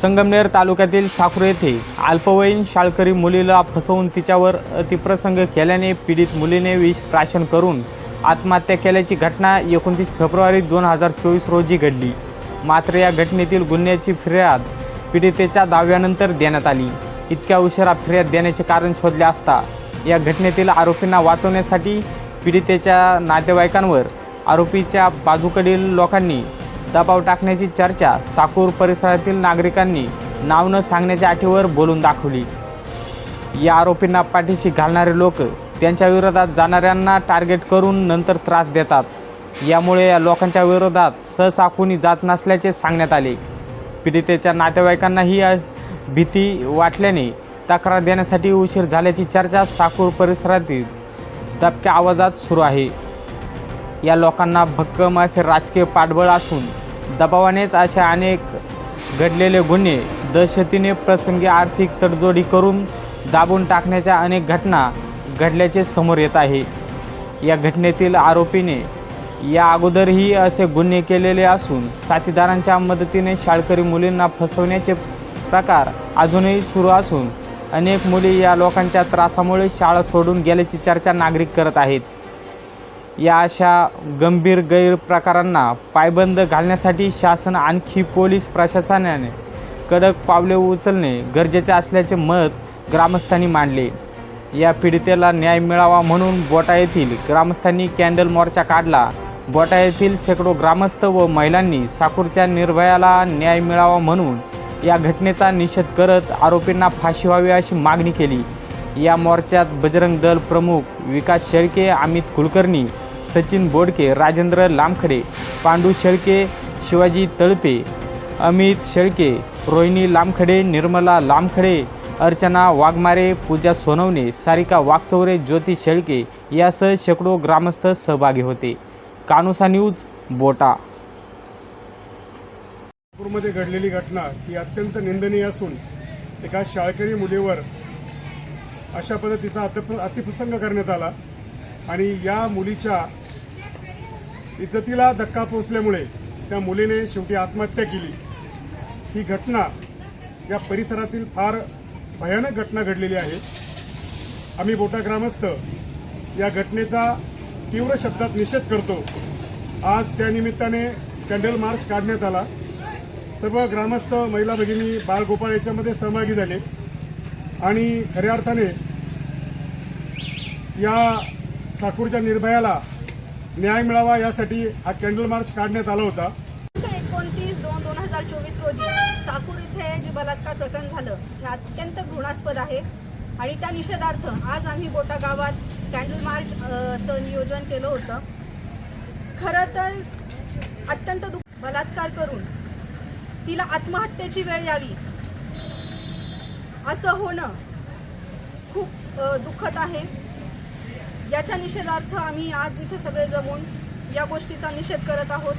संगमनेर तालुक्यातील साखर येथे अल्पवयीन शाळकरी मुलीला फसवून तिच्यावर अतिप्रसंग केल्याने पीडित मुलीने विष प्राशन करून आत्महत्या केल्याची घटना एकोणतीस फेब्रुवारी दोन हजार चोवीस रोजी घडली. मात्र या घटनेतील गुन्ह्याची फिर्याद पीडितेच्या दाव्यानंतर देण्यात आली. इतक्या उशिरा फिर्याद देण्याचे कारण शोधले असता या घटनेतील आरोपींना वाचवण्यासाठी पीडितेच्या नातेवाईकांवर आरोपीच्या बाजूकडील लोकांनी दबाव टाकण्याची चर्चा साकूर परिसरातील नागरिकांनी नाव न सांगण्याच्या आठीवर बोलून दाखवली. या आरोपींना पाठीशी घालणारे लोक त्यांच्या विरोधात जाणाऱ्यांना टार्गेट करून नंतर त्रास देतात. यामुळे या लोकांच्या विरोधात सहसा कुणी जात नसल्याचे सांगण्यात आले. पीडितेच्या नातेवाईकांनाही भीती वाटल्याने तक्रार देण्यासाठी उशीर झाल्याची चर्चा साकूर परिसरातील दबक्या आवाजात सुरू आहे. या लोकांना भक्कम असे राजकीय पाठबळ असून दबावानेच अशा अनेक घडलेले गुन्हे दहशतीने प्रसंगी आर्थिक तडजोडी करून दाबून टाकण्याच्या अनेक घटना घडल्याचे समोर येत आहे. या घटनेतील आरोपीने या अगोदरही असे गुन्हे केलेले असून साथीदारांच्या मदतीने शाळकरी मुलींना फसवण्याचे प्रकार अजूनही सुरू असून अनेक मुली या लोकांच्या त्रासामुळे शाळा सोडून गेल्याची चर्चा नागरिक करत आहेत. या अशा गंभीर गैरप्रकारांना पायबंद घालण्यासाठी शासन आणखी पोलीस प्रशासनाने कडक पावले उचलणे गरजेचे असल्याचे मत ग्रामस्थांनी मांडले. या पीडितेला न्याय मिळावा म्हणून बोटा येथील ग्रामस्थांनी कॅन्डल मोर्चा काढला. बोटा येथील शेकडो ग्रामस्थ व महिलांनी साकूरच्या निर्भयाला न्याय मिळावा म्हणून या घटनेचा निषेध करत आरोपींना फाशी व्हावी अशी मागणी केली. या मोर्चात बजरंग दल प्रमुख विकास शेळके अमित कुलकर्णी सचिन बोडके राजेंद्र लामखडे पांडू शेळके शिवाजी तळपे अमित शेळके रोहिणी लामखडे निर्मला लामखडे अर्चना वाघमारे पूजा सोनवणे सारिका वाघचौरे ज्योती शेळके यासह शेकडो ग्रामस्थ सहभागी होते. कानुसा न्यूज बोटा. नागपूरमध्ये घडलेली घटना ही अत्यंत निंदनीय असून एका शाळकरी मुलीवर अशा पद्धतीचा अतिप्रसंग करण्यात आला. आणि या मुलीच्या इज्जतीला धक्का पोचल्यामुळे त्या मुलीने शेवटी आत्महत्या केली. ही घटना या परिसरातील फार भयानक घटना घडलेली आहे. आम्ही बोटा ग्रामस्थ या घटनेचा तीव्र शब्दात निषेध करतो. आज त्यानिमित्ताने कॅन्डल मार्च काढण्यात आला. सर्व ग्रामस्थ महिला भगिनी बाळगोपाळ याच्यामध्ये सहभागी झाले. आणि खऱ्या अर्थाने या साकूरच्या निर्भयाला न्याय मिळावा यासाठी हा कॅन्डल मार्च काढण्यात आला होता. एकोणतीस दोन दोन हजार चोवीस रोजी साकूर इथे जे बलात्कार प्रकरण झालं हे अत्यंत घृणास्पद आहे. आणि त्या निषेधार्थ आज आम्ही गोटा गावात कॅन्डल मार्च चं नियोजन केलं होतं. खरं तर अत्यंत दुःख बलात्कार करून तिला आत्महत्येची वेळ यावी असं होणं खूप दुःखद आहे. याच्या निषेधार्थ आम्ही आज इथे सगळे जमून या गोष्टीचा निषेध करत आहोत.